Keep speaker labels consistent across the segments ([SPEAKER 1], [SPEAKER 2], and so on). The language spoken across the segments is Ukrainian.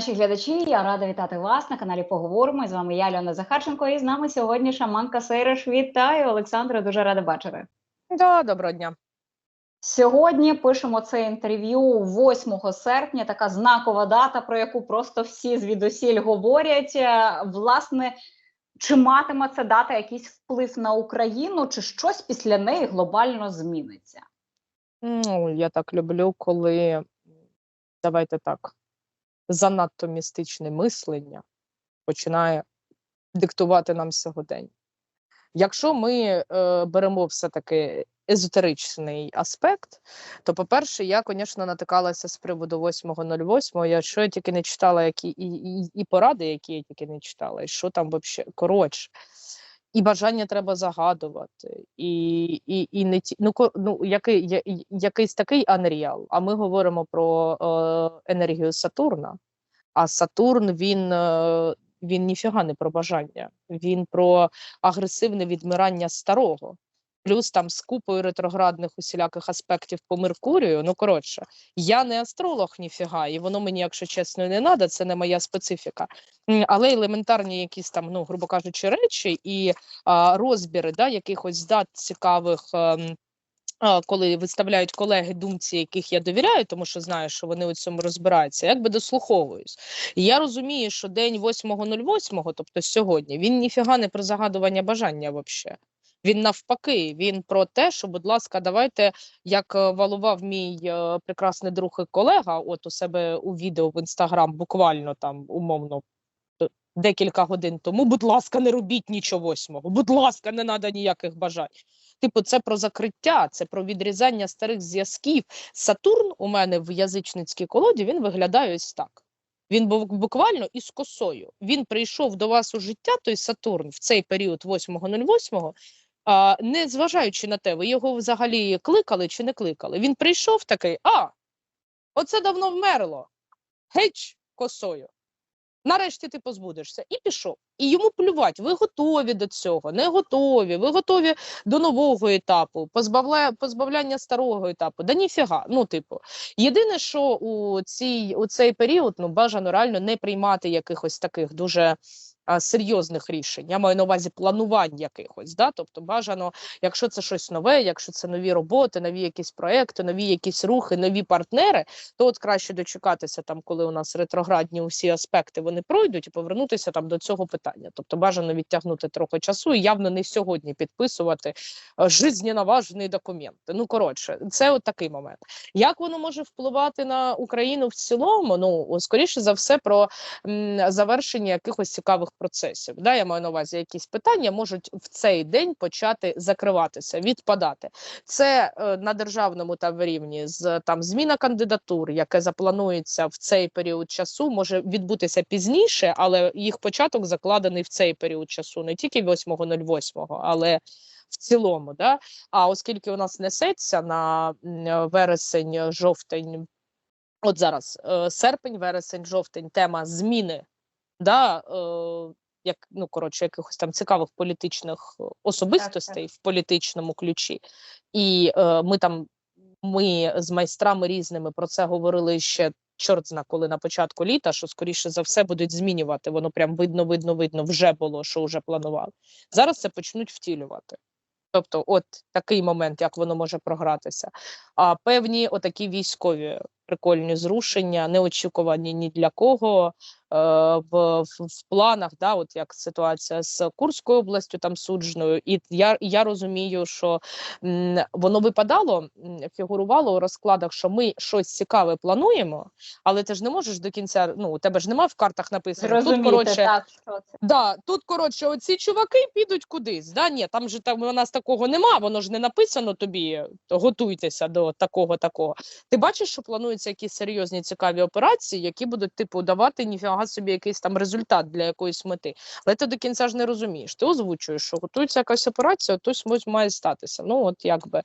[SPEAKER 1] наші глядачі. Я рада вітати вас на каналі. Поговоримо. З вами я, Льона Захарченко. І з нами сьогодні шаманка Сейриш. Вітаю, Олександра. Дуже рада бачити.
[SPEAKER 2] Да, доброго дня.
[SPEAKER 1] Сьогодні пишемо це інтерв'ю 8 серпня. Така знакова дата, про яку просто всі звідусіль говорять. Е, Власне, чи матиме ця дата якийсь вплив на Україну, чи щось після неї глобально зміниться?
[SPEAKER 2] Ну, я так люблю, коли давайте так, занадто містичне мислення починає диктувати нам сьогодення. Якщо ми е, беремо все-таки езотеричний аспект, то, по-перше, я, звісно, натикалася з приводу 8.08, я що я тільки не читала, які і, і, і поради, які я тільки не читала, і що там взагалі коротше. І бажання треба загадувати, і і, і не ті, ну, ну який, я- якийсь такий Unreal, А ми говоримо про е, енергію Сатурна. А Сатурн він, е, він ніфіга не про бажання, він про агресивне відмирання старого. Плюс там з купою ретроградних усіляких аспектів по Меркурію. Ну коротше, я не астролог ніфіга, і воно мені, якщо чесно, не треба, це не моя специфіка. Але елементарні якісь там, ну грубо кажучи, речі і а, розбіри да, якихось дат цікавих. ем, а, Коли виставляють колеги думці, яких я довіряю, тому що знаю, що вони у цьому розбираються, якби дослуховуюсь. І я розумію, що день 8.08, тобто сьогодні, він ніфіга не про загадування бажання взагалі. Він навпаки, він про те, що, будь ласка, давайте, як е, валував мій е, прекрасний друг і колега, от у себе у відео в інстаграм, буквально там умовно е, декілька годин тому. Будь ласка, не робіть нічого восьмого. Будь ласка, не треба ніяких бажань. Типу, це про закриття, це про відрізання старих зв'язків. Сатурн у мене в язичницькій колоді він виглядає ось так. Він був буквально із косою. Він прийшов до вас у життя, той Сатурн, в цей період 8.08, а, не зважаючи на те, ви його взагалі кликали чи не кликали. Він прийшов такий: а, оце давно вмерло. Геч косою. Нарешті ти позбудешся. І пішов. І йому плювати, ви готові до цього, не готові, ви готові до нового етапу, позбавля... позбавляння старого етапу. Да ніфіга. Ну, типу, єдине, що у, цій, у цей період ну, бажано реально не приймати якихось таких дуже серйозних рішень. Я маю на увазі планувань якихось. Да? Тобто, бажано, якщо це щось нове, якщо це нові роботи, нові якісь проекти, нові якісь рухи, нові партнери, то от краще дочекатися там, коли у нас ретроградні усі аспекти вони пройдуть, і повернутися там до цього питання. Тобто бажано відтягнути трохи часу і явно не сьогодні підписувати е, жизненно важні документи. Ну коротше, це от такий момент. Як воно може впливати на Україну в цілому? Ну скоріше за все, про м, завершення якихось цікавих процесів. Да, я маю на увазі якісь питання можуть в цей день почати закриватися, відпадати. Це е, на державному там рівні з там зміна кандидатур, яке запланується в цей період часу, може відбутися пізніше, але їх початок закладений в цей період часу, не тільки 8.08, але в цілому. Да? А оскільки у нас несеться на вересень, жовтень, от зараз е, серпень, вересень, жовтень, тема зміни. Да, е, як ну коротше, якихось там цікавих політичних особистостей в політичному ключі, і е, ми там ми з майстрами різними про це говорили ще чорт зна коли на початку літа, що скоріше за все будуть змінювати. Воно прям видно, видно, видно вже було, що вже планували. Зараз це почнуть втілювати. Тобто, от такий момент, як воно може програтися. А певні отакі військові прикольні зрушення, неочікувані ні для кого. Е, в, в, в планах, да, от як ситуація з Курською областю, там судженою, і я, я розумію, що м, воно випадало, фігурувало у розкладах, що ми щось цікаве плануємо, але ти ж не можеш до кінця. Ну у тебе ж немає в картах написано. Тут коротше,
[SPEAKER 1] так, що це.
[SPEAKER 2] Да, тут коротше, оці чуваки підуть кудись. Да? Ні, там же там у нас такого нема, воно ж не написано тобі. Готуйтеся до такого, такого. Ти бачиш, що плануються якісь серйозні цікаві операції, які будуть типу давати ніфіга собі якийсь там результат для якоїсь мети. Але ти до кінця ж не розумієш. Ти озвучуєш, що готується якась операція, хтось має статися. Ну от якби.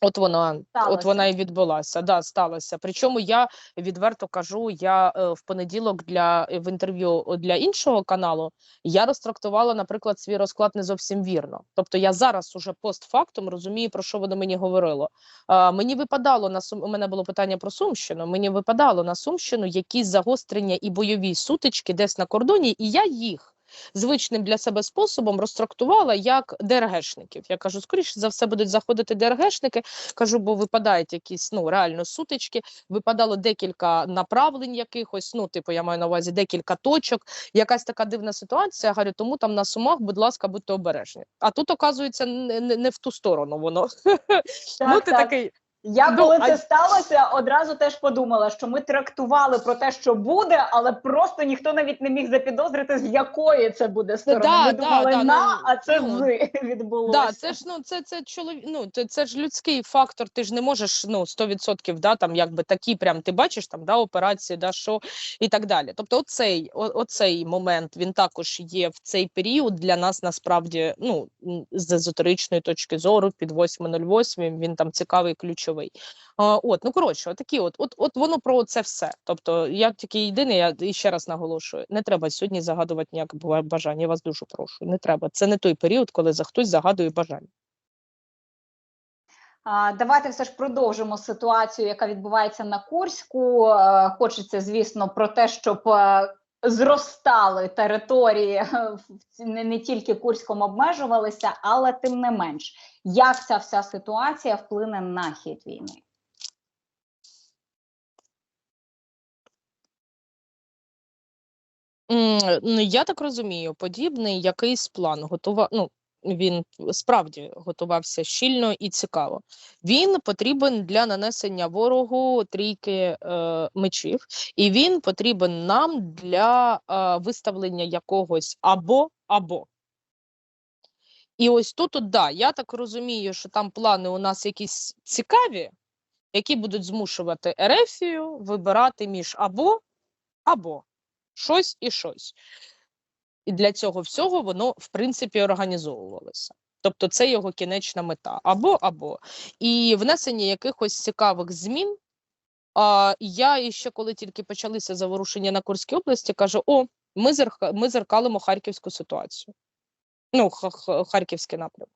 [SPEAKER 2] От вона, от вона і відбулася. Да, сталося. Причому я відверто кажу, я е, в понеділок для в інтерв'ю для іншого каналу я розтрактувала, наприклад, свій розклад не зовсім вірно. Тобто я зараз уже постфактум розумію, про що воно мені говорило. Е, мені випадало на Сум... у мене було питання про Сумщину. Мені випадало на Сумщину якісь загострення і бойові сутички десь на кордоні, і я їх. Звичним для себе способом розтрактувала як ДРГшників. Я кажу, скоріше за все будуть заходити ДРГшники. Кажу, бо випадають якісь ну реально сутички. Випадало декілька направлень якихось. Ну, типу, я маю на увазі декілька точок. Якась така дивна ситуація. Говорю, тому там на сумах, будь ласка, будьте обережні. А тут оказується не, не, не в ту сторону воно. ну ти такий.
[SPEAKER 1] Я
[SPEAKER 2] Ну,
[SPEAKER 1] коли
[SPEAKER 2] а-
[SPEAKER 1] це сталося, одразу теж подумала, що ми трактували про те, що буде, але просто ніхто навіть не міг запідозрити, з якої це буде сторони.
[SPEAKER 2] да,
[SPEAKER 1] ми
[SPEAKER 2] да,
[SPEAKER 1] думали
[SPEAKER 2] да,
[SPEAKER 1] на,
[SPEAKER 2] ну,
[SPEAKER 1] а це
[SPEAKER 2] ну,
[SPEAKER 1] з відбулося.
[SPEAKER 2] Да, це ж ну це це чоловік. Ну це, це ж людський фактор. Ти ж не можеш ну 100% да там якби такі, прям ти бачиш там да операції, да що і так далі. Тобто, оцей о, оцей момент він також є в цей період для нас насправді ну з езотеричної точки зору під 8.08 він там цікавий, ключовий. А, от ну коротше, отакі, от, от, от воно про це все. Тобто, я тільки єдине, я ще раз наголошую: не треба сьогодні загадувати ніяке бажання. Я вас дуже прошу. Не треба. Це не той період, коли за хтось загадує бажання.
[SPEAKER 1] Давайте все ж продовжимо ситуацію, яка відбувається на Курську. Е, Хочеться, звісно, про те, щоб е, зростали території е, не, тільки Курськом обмежувалися, але тим не менш, як ця вся ситуація вплине на хід війни.
[SPEAKER 2] Ну, я так розумію, подібний якийсь план готова. Ну він справді готувався щільно і цікаво. Він потрібен для нанесення ворогу трійки е, мечів, і він потрібен нам для е, виставлення якогось або або. І ось тут, от, да, я так розумію, що там плани у нас якісь цікаві, які будуть змушувати Ерефію вибирати між або або щось і щось. І для цього всього воно, в принципі, організовувалося. Тобто це його кінечна мета. Або або. І внесення якихось цікавих змін. А, я іще коли тільки почалися заворушення на Курській області, кажу: о, ми, зерка, ми зеркалимо харківську ситуацію. Ну, х- х- харківський напрямок.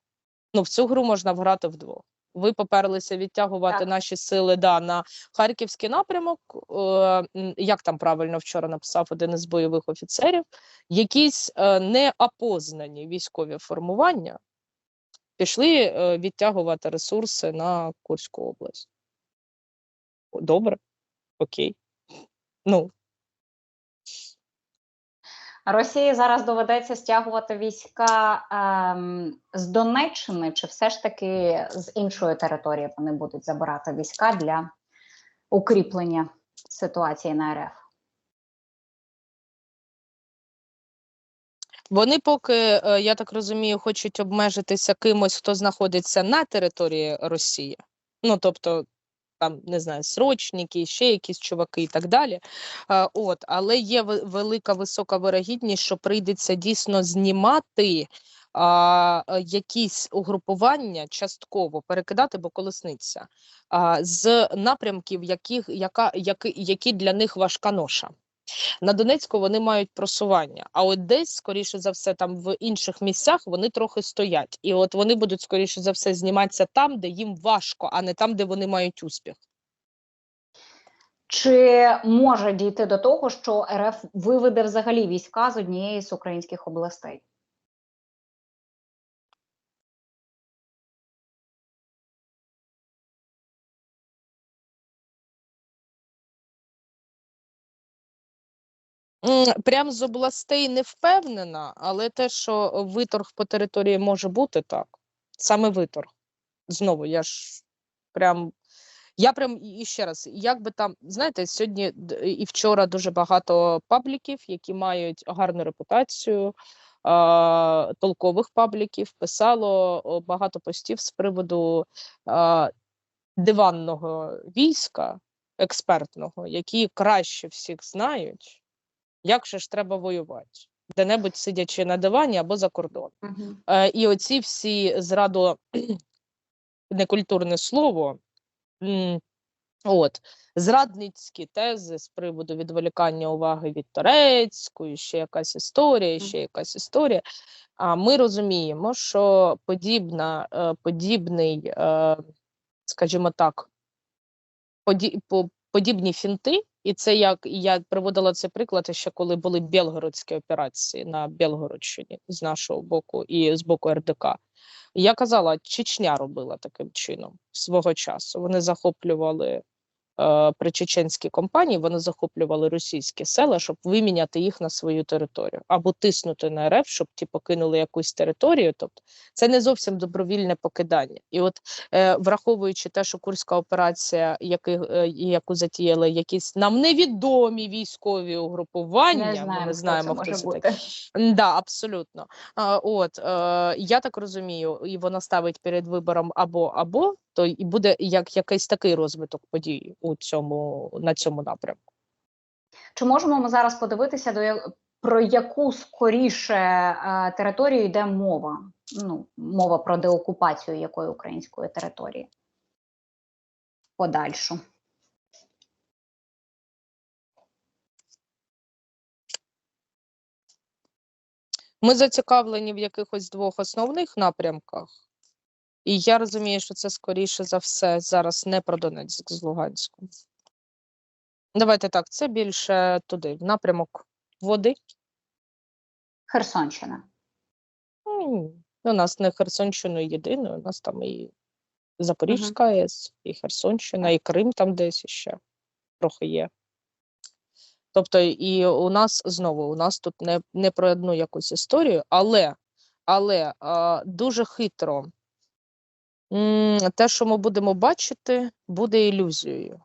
[SPEAKER 2] Ну, в цю гру можна грати вдвох. Ви поперлися відтягувати
[SPEAKER 1] Так.
[SPEAKER 2] наші сили да, на харківський напрямок. Е, як там правильно вчора написав один із бойових офіцерів, якісь е, неопознані військові формування пішли е, відтягувати ресурси на Курську область. Добре, окей. Ну,
[SPEAKER 1] Росії зараз доведеться стягувати війська ем, з Донеччини, чи все ж таки з іншої території вони будуть забирати війська для укріплення ситуації на РФ?
[SPEAKER 2] Вони поки, е, я так розумію, хочуть обмежитися кимось, хто знаходиться на території Росії. Ну, тобто, там, не знаю, срочники, ще якісь чуваки і так далі. От, але є велика висока вирогідність, що прийдеться дійсно знімати а, е, якісь угрупування частково перекидати, бо колесниця а, з напрямків, яких, яка, які, які для них важка ноша. На Донецьку вони мають просування, а от десь, скоріше за все, там в інших місцях вони трохи стоять. І от вони будуть, скоріше за все, зніматися там, де їм важко, а не там, де вони мають успіх.
[SPEAKER 1] Чи може дійти до того, що РФ виведе взагалі війська з однієї з українських областей?
[SPEAKER 2] Прям з областей не впевнена, але те, що виторг по території може бути, так. Саме виторг. Знову, я ж прям. Я прям і ще раз, як би там, знаєте, сьогодні і вчора дуже багато пабліків, які мають гарну репутацію, а, толкових пабліків, писало багато постів з приводу а, диванного війська експертного, які краще всіх знають, як же ж треба воювати, де-небудь сидячи на дивані або за кордоном. Е, і оці всі зрадо некультурне слово. От зрадницькі тези з приводу відволікання уваги від турецької, ще якась історія, ще якась історія. А ми розуміємо, що подібна, е, подібний, е, скажімо так, поді, по, подібні фінти, і це як я приводила цей приклад ще коли були білгородські операції на Білгородщині з нашого боку і з боку РДК. Я казала, Чечня робила таким чином свого часу. Вони захоплювали при чеченській компанії, вони захоплювали російські села, щоб виміняти їх на свою територію, або тиснути на РФ, щоб ті покинули якусь територію. Тобто це не зовсім добровільне покидання. І от е, враховуючи те, що курська операція, яки, е, яку затіяли якісь нам невідомі військові угрупування,
[SPEAKER 1] Не
[SPEAKER 2] ми не знаємо,
[SPEAKER 1] хто це.
[SPEAKER 2] М, Да, абсолютно. А, от е, я так розумію, і вона ставить перед вибором або або, то і буде як якийсь такий розвиток подій у цьому на цьому напрямку.
[SPEAKER 1] Чи можемо ми зараз подивитися до про яку скоріше е, територію йде мова? Ну, мова про деокупацію якої української території? Подальшу.
[SPEAKER 2] Ми зацікавлені в якихось двох основних напрямках, і я розумію, що це скоріше за все зараз не про Донецьк з Луганськом. Давайте так, це більше туди, в напрямок води.
[SPEAKER 1] Херсонщина.
[SPEAKER 2] М, У нас не Херсонщина єдине, у нас там і Запорізька АЕС, і Херсонщина, і Крим там десь ще трохи є. Тобто, і у нас знову у нас тут не, не про одну якусь історію, але, але а, дуже хитро те, що ми будемо бачити, буде ілюзією.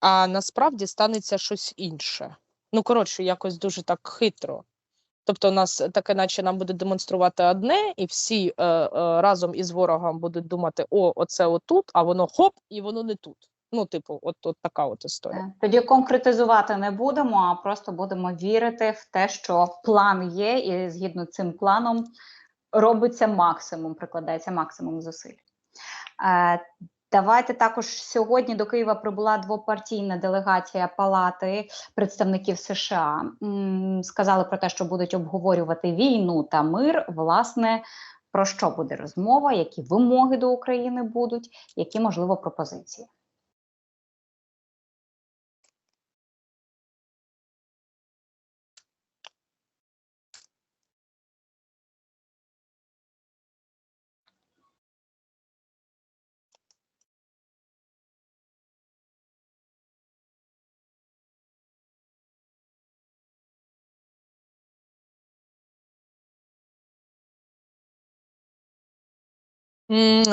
[SPEAKER 2] А насправді станеться щось інше. Ну, коротше, якось дуже так хитро. Тобто, у нас таке, наче нам буде демонструвати одне, і всі е, е, разом із ворогом будуть думати: о, оце отут, а воно хоп, і воно не тут. Ну, типу, от, от така от історія.
[SPEAKER 1] Е, Тоді конкретизувати не будемо, а просто будемо вірити в те, що план є, і згідно цим планом робиться максимум, прикладається максимум зусиль. Е, Давайте також сьогодні до Києва прибула двопартійна делегація Палати представників США. Сказали про те, що будуть обговорювати війну та мир. Власне, про що буде розмова, які вимоги до України будуть, які можливо пропозиції.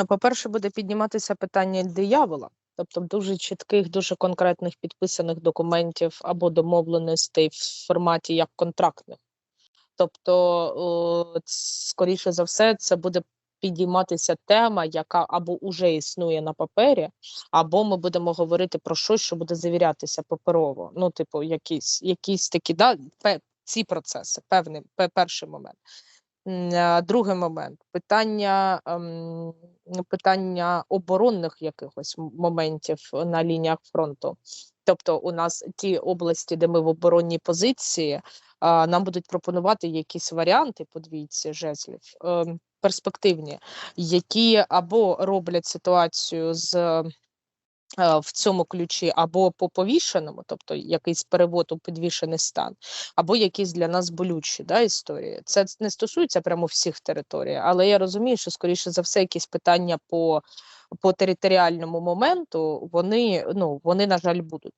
[SPEAKER 2] По-перше, буде підніматися питання диявола, тобто дуже чітких, дуже конкретних підписаних документів або домовленостей в форматі як контрактних. Тобто, скоріше за все, це буде підійматися тема, яка або уже існує на папері, або ми будемо говорити про щось, що буде завірятися паперово. Ну, типу, якісь, якісь такі, да, ці процеси, певний, перший момент. А, Другий момент питання, ем, питання оборонних якихось моментів на лініях фронту. Тобто, у нас ті області, де ми в оборонній позиції, нам будуть пропонувати якісь варіанти по двійці жезлів ем, перспективні, які або роблять ситуацію з е, в цьому ключі або по повішеному, тобто якийсь перевод у підвішений стан, або якісь для нас болючі да, історії. Це не стосується прямо всіх територій, але я розумію, що скоріше за все якісь питання по, по територіальному моменту вони, ну, вони, на жаль, будуть.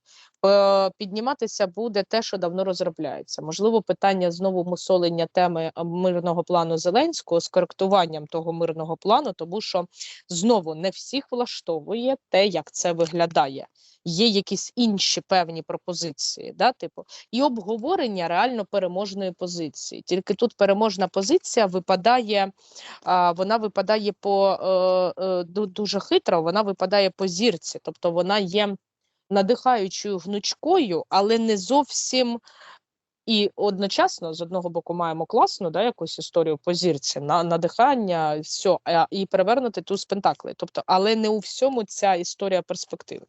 [SPEAKER 2] Е, Підніматися буде те, що давно розробляється. Можливо, питання знову мусолення теми е, мирного плану Зеленського з коректуванням того мирного плану, тому що знову не всіх влаштовує те, як це виглядає. Є якісь інші певні пропозиції, да, типу, і обговорення реально переможної позиції. Тільки тут переможна позиція випадає, а, вона випадає по е, е, дуже хитро, вона випадає по зірці, тобто вона є надихаючою гнучкою, але не зовсім і одночасно з одного боку маємо класну да, якусь історію по зірці, на надихання, все, і перевернути ту з пентаклей. Тобто, але не у всьому ця історія перспективи.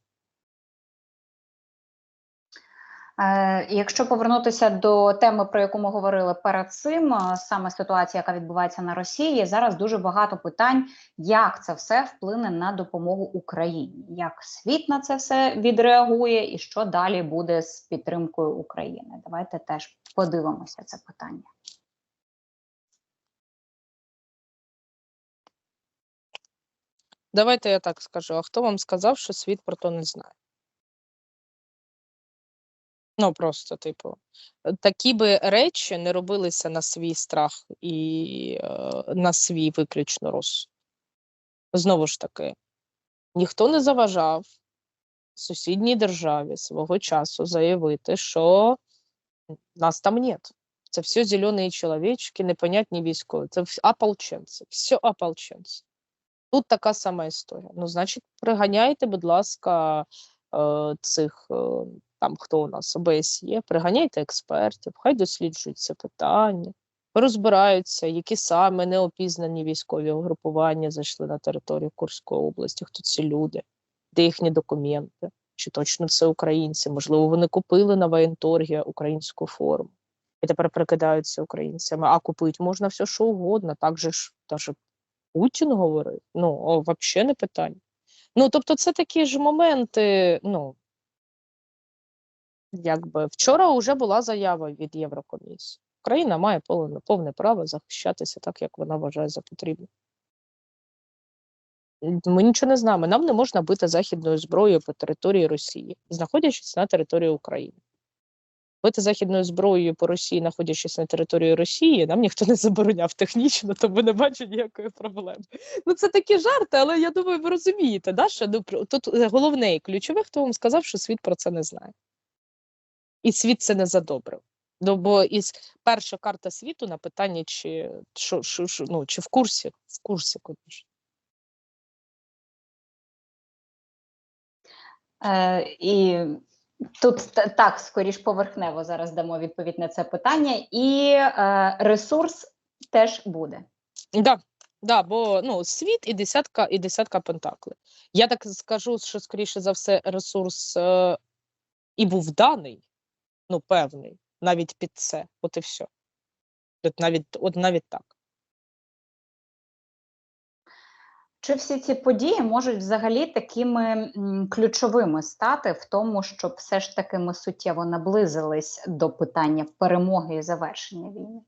[SPEAKER 1] Якщо повернутися до теми, про яку ми говорили перед цим, е, саме ситуація, яка відбувається на Росії, зараз дуже багато питань, як це все вплине на допомогу Україні, як світ на це все відреагує, і що далі буде з підтримкою України. Давайте теж подивимося це питання.
[SPEAKER 2] Давайте я так скажу: а хто вам сказав, що світ про то не знає? Ну, просто, типу, такі би речі не робилися на свій страх і е, на свій виключно розсуд. Знову ж таки, ніхто не заважав сусідній державі свого часу заявити, що нас там нет. Це все зелені чоловічки, непонятні військові. Це ополченці, все ополченці. Тут така сама історія. Ну, значить, приганяйте, будь ласка, е, цих е, там хто у нас ОБСЄ, приганяйте експертів, хай досліджують це питання, розбираються, які саме неопізнані військові угрупування зайшли на територію Курської області, хто ці люди, де їхні документи, чи точно це українці, можливо, вони купили на воєнторгі українську форму. І тепер прикидаються українцями, а купити можна все, що угодно. Так же ж даже Путін говорив. Ну, взагалі не питання. Ну, тобто, це такі ж моменти, ну, якби вчора вже була заява від Єврокомісії. Україна має повне, повне право захищатися так, як вона вважає за потрібне. Ми нічого не знаємо. Нам не можна бити західною зброєю по території Росії, знаходячись на території України. Бити західною зброєю по Росії, знаходячись на території Росії, нам ніхто не забороняв технічно, тому не бачу ніякої проблеми. Ну, це такі жарти, але я думаю, ви розумієте, да, що ну, тут е, головне і ключове, хто вам сказав, що світ про це не знає. І світ це не задобрив. Ну, бо із перша карта світу на питання, чи, що, що, що, ну, чи в курсі, в курсі, конечно.
[SPEAKER 1] Е, і тут так, скоріш поверхнево зараз дамо відповідь на це питання, і е, ресурс теж буде.
[SPEAKER 2] Да, да, бо ну, світ і десятка, і десятка пентаклей. Я так скажу, що скоріше за все ресурс е, і був даний, ну, певний, навіть під це. От і все. От навіть, от навіть так.
[SPEAKER 1] Чи всі ці події можуть взагалі такими ключовими стати в тому, щоб все ж таки ми суттєво наблизились до питання перемоги і завершення війни?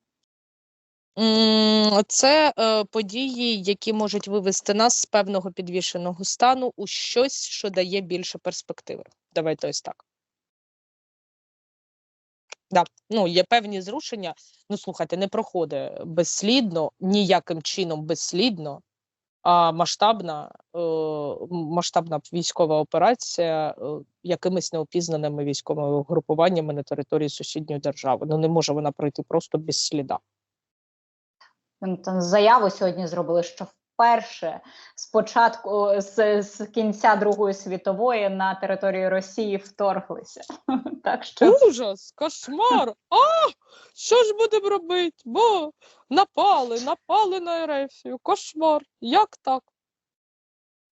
[SPEAKER 2] Це е, події, які можуть вивести нас з певного підвішеного стану у щось, що дає більше перспективи. Давайте ось так. Да. Ну, є певні зрушення. Ну, слухайте, не проходить безслідно, ніяким чином безслідно, а масштабна, е, масштабна військова операція е, якимись неопізнаними військовими угрупуваннями на території сусідньої держави. Ну, не може вона пройти просто без сліда.
[SPEAKER 1] Заяву сьогодні зробили, що вперше спочатку з, з кінця Другої світової на територію Росії вторглися. Так що
[SPEAKER 2] Ужас, кошмар! А! Що ж будемо робити? Бо напали, напали на Ерефію. Кошмар. Як так?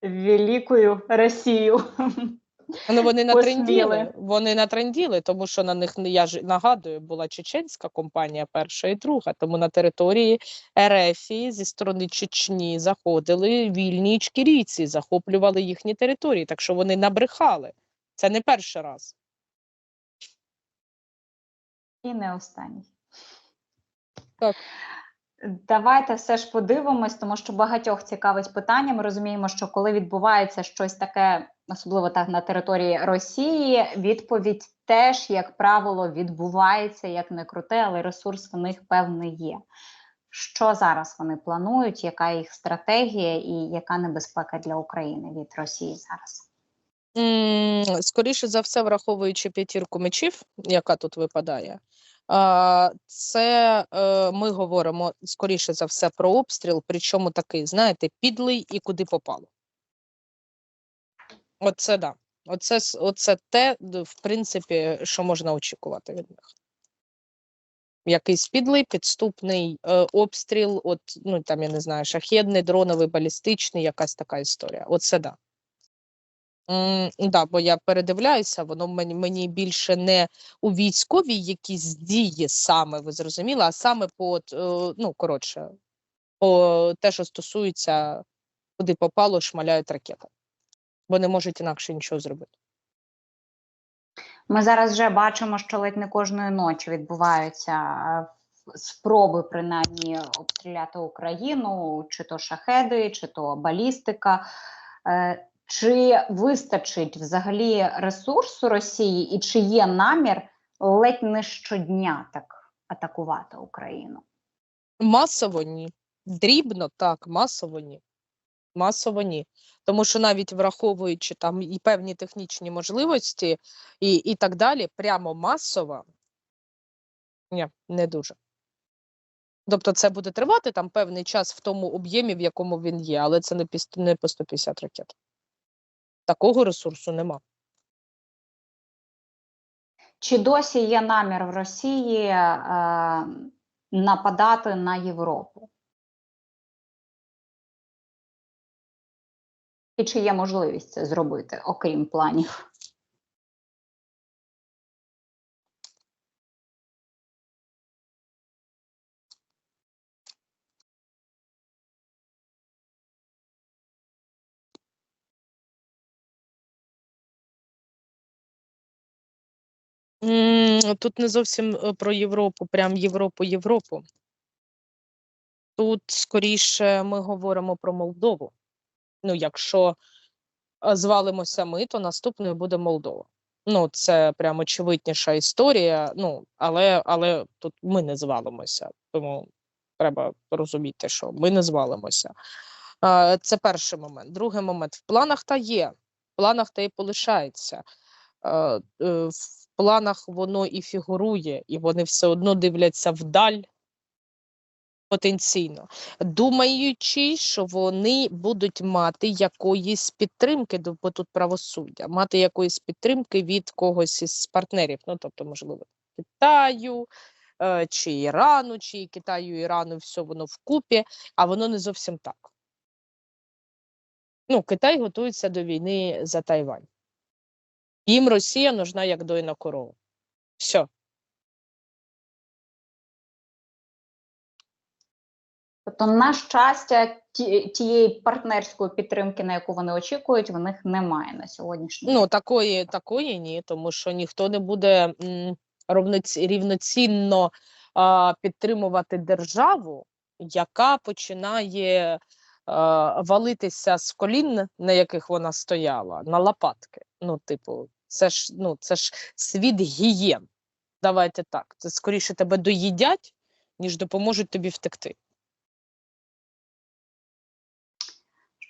[SPEAKER 1] великою Росію.
[SPEAKER 2] Ну вони натренділи. Вони натренділи, тому що на них я ж нагадую, була чеченська компанія, перша і друга. Тому на території Ерефії зі сторони Чечні заходили вільні ічкірійці, захоплювали їхні території. Так що вони набрехали. Це не перший раз.
[SPEAKER 1] І не останній.
[SPEAKER 2] Так.
[SPEAKER 1] Давайте все ж подивимось, тому що багатьох цікавить питання. Ми розуміємо, що коли відбувається щось таке, особливо так на території Росії, відповідь теж, як правило, відбувається як не круте, але ресурс в них певний є. Що зараз вони планують? Яка їх стратегія і яка небезпека для України від Росії зараз?
[SPEAKER 2] Скоріше за все, враховуючи п'ятірку мечів, яка тут випадає, це е, ми говоримо скоріше за все про обстріл, причому такий, знаєте, підлий і куди попало. Оце да. Оце, оце те, в принципі, що можна очікувати від них. Якийсь підлий, підступний е, обстріл, от, ну там я не знаю, шахедний, дроновий, балістичний, якась така історія. Оце да. М, да, бо я передивляюся, воно мені, мені більше не у військовій якісь дії саме, ви зрозуміли, а саме по, е, ну, коротше, по те, що стосується, куди попало, шмаляють ракети. Бо не можуть інакше нічого зробити.
[SPEAKER 1] Ми зараз вже бачимо, що ледь не кожної ночі відбуваються спроби принаймні обстріляти Україну, чи то шахеди, чи то балістика. Е, Чи вистачить взагалі ресурсу Росії, і чи є намір ледь не щодня так атакувати Україну?
[SPEAKER 2] Масово ні. Дрібно так, масово ні. Масово ні. Тому що навіть враховуючи там і певні технічні можливості, і, і так далі, прямо масово, ні, не дуже. Тобто це буде тривати там певний час в тому об'ємі, в якому він є, але це не, піс- не по 150 ракет. Такого ресурсу нема.
[SPEAKER 1] Чи досі є намір в Росії е, нападати на Європу? І чи є можливість це зробити, окрім планів?
[SPEAKER 2] Тут не зовсім е, про Європу, прям Європу, Європу. Тут скоріше ми говоримо про Молдову. Ну, якщо е, звалимося ми, то наступною буде Молдова. Ну, це прям очевидніша історія. Ну, але, але тут ми не звалимося, тому треба розуміти, що ми не звалимося. Е, Це перший момент. Другий момент в планах та є. В планах та і полишається. Е, В планах воно і фігурує, і вони все одно дивляться вдаль потенційно, думаючи, що вони будуть мати якоїсь підтримки, бо тут правосуддя, мати якоїсь підтримки від когось із партнерів, ну тобто, можливо, Китаю. е, Чи Ірану, чи Китаю, Ірану, все воно вкупі, а воно не зовсім так. Ну, Китай готується до війни за Тайвань. Їм Росія нужна як дойна корова. Все.
[SPEAKER 1] Тобто, на щастя, тієї партнерської підтримки, на яку вони очікують, в них немає на сьогоднішній день.
[SPEAKER 2] Ну, такої, такої ні, тому що ніхто не буде рівноцінно а, підтримувати державу, яка починає а, валитися з колін, на яких вона стояла, на лопатки. Ну, типу, це ж, ну, це ж світ гієн. Давайте так. Це скоріше тебе доїдять, ніж допоможуть тобі втекти.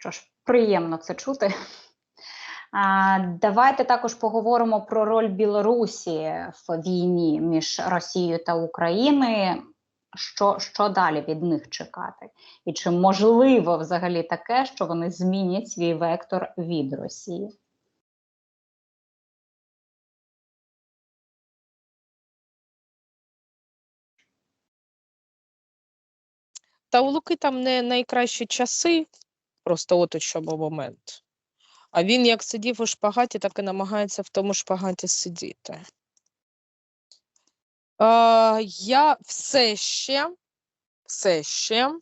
[SPEAKER 1] Що ж, приємно це чути. Давайте також поговоримо про роль Білорусі в війні між Росією та Україною. Що, що далі від них чекати? І чи можливо взагалі таке, що вони змінять свій вектор від Росії?
[SPEAKER 2] Та у Луки там не найкращі часи, просто от у чому момент. А він як сидів у шпагаті, так і намагається в тому шпагаті сидіти. Е, я все ще, все ще,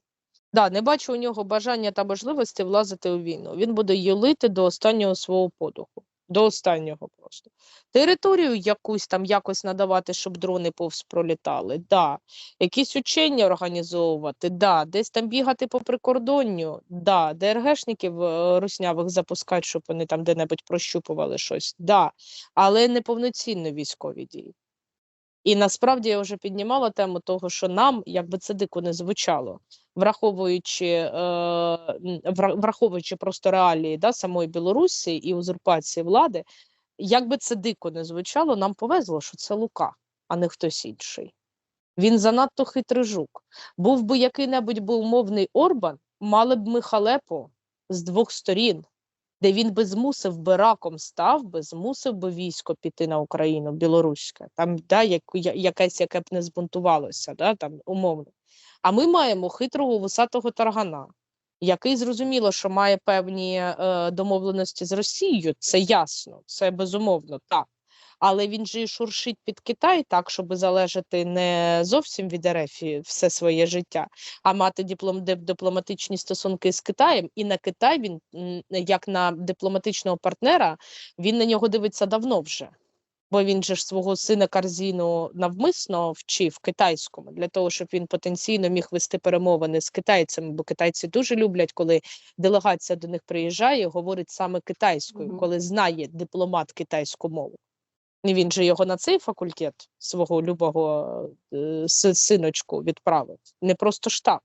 [SPEAKER 2] да, не бачу у нього бажання та можливості влазити у війну. Він буде юлити до останнього свого подуху. До останнього просто. Територію якусь там якось надавати, щоб дрони повз пролітали, да. Якісь учення організовувати, да. Десь там бігати по прикордонню, да. ДРГшників е, руснявих запускати, щоб вони там де-небудь прощупували щось, да. Але не повноцінно військові дії. І насправді я вже піднімала тему того, що нам, якби це дико не звучало, враховуючи, е, враховуючи просто реалії да, самої Білорусі і узурпації влади, як би це дико не звучало, нам повезло, що це Лука, а не хтось інший. Він занадто хитрий жук. Був би який-небудь би умовний Орбан, мали б ми халепу з двох сторін. Де він би змусив би раком став би, змусив би військо піти на Україну, білоруське, там да, як, якесь, яке б не збунтувалося, да, там умовно. А ми маємо хитрого вусатого таргана, який зрозуміло, що має певні е, домовленості з Росією. Це ясно, це безумовно так. Але він же і шуршить під Китай так, щоб залежати не зовсім від РФ все своє життя, а мати диплом, дипломатичні стосунки з Китаєм. І на Китай він, як на дипломатичного партнера, він на нього дивиться давно вже. Бо він же ж свого сина Карзіну навмисно вчив китайському для того, щоб він потенційно міг вести перемовини з китайцями, бо китайці дуже люблять, коли делегація до них приїжджає, говорить саме китайською, коли знає дипломат китайську мову. Він же його на цей факультет свого любого е, синочку відправив. Не просто ж так.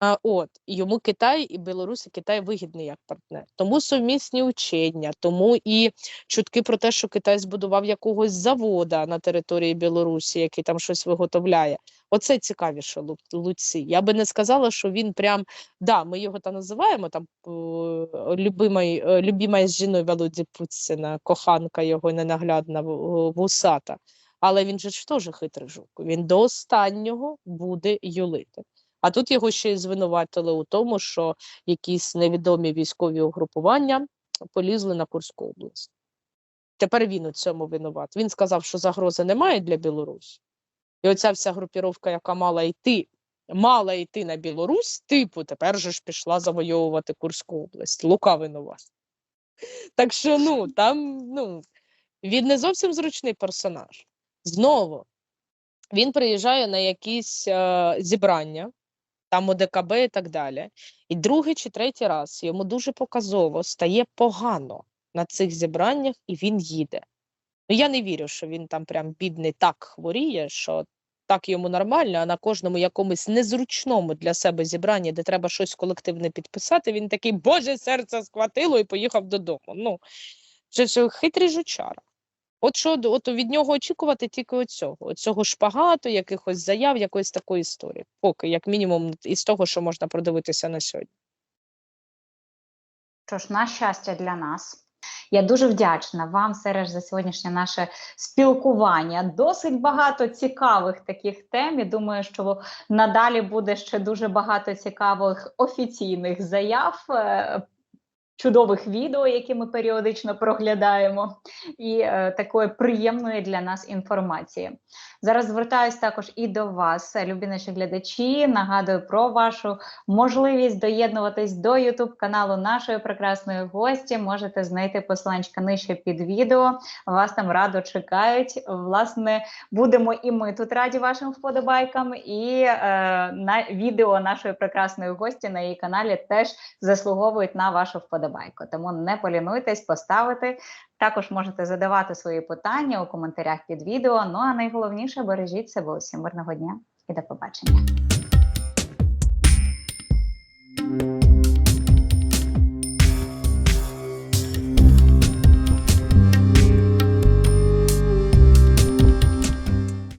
[SPEAKER 2] А от йому Китай і Білорусь, і Китай вигідний як партнер. Тому совмісні учення, тому і чутки про те, що Китай збудував якогось завода на території Білорусі, який там щось виготовляє. Оце цікавіше Луці. Я би не сказала, що він прям да, ми його там називаємо там е, е, любимая з жіною Володі Путіна, коханка його ненаглядна вусата. Але він же ж теж хитрий жук. Він до останнього буде юлити. А тут його ще й звинуватили у тому, що якісь невідомі військові угрупування полізли на Курську область. Тепер він у цьому винуват. Він сказав, що загрози немає для Білорусі. І оця вся групіровка, яка мала йти, мала йти на Білорусь, типу, тепер же ж пішла завойовувати Курську область. Лука винуват. Так що, ну, там, ну, він не зовсім зручний персонаж. Знову, він приїжджає на якісь е, зібрання, там ОДКБ і так далі. І другий чи третій раз йому дуже показово стає погано на цих зібраннях, і він їде. Ну, я не вірю, що він там прям бідний так хворіє, що так йому нормально, а на кожному якомусь незручному для себе зібранні, де треба щось колективне підписати, він такий, Боже, серце схватило і поїхав додому. Ну, це ж хитрий жучара. От що от від нього очікувати тільки оцього, оцього шпагату, якихось заяв, якоїсь такої історії. Поки, як мінімум, із того, що можна продивитися на сьогодні.
[SPEAKER 1] Що ж, на щастя для нас. Я дуже вдячна вам, Сереж, за сьогоднішнє наше спілкування. Досить багато цікавих таких тем. І думаю, що надалі буде ще дуже багато цікавих офіційних заяв, е, чудових відео, які ми періодично проглядаємо, і е, такої приємної для нас інформації. Зараз звертаюся також і до вас, любі наші глядачі. Нагадую про вашу можливість доєднуватись до youtube каналу нашої прекрасної гості. Можете знайти посиланчика нижче під відео. Вас там радо чекають. Власне, будемо і ми тут раді вашим вподобайкам. І е, на відео нашої прекрасної гості на її каналі теж заслуговують на вашу вподобайку. Тому не полінуйтесь поставити. Також можете задавати свої питання у коментарях під відео. Ну а найголовніше бережіть себе усім мирного дня і до побачення.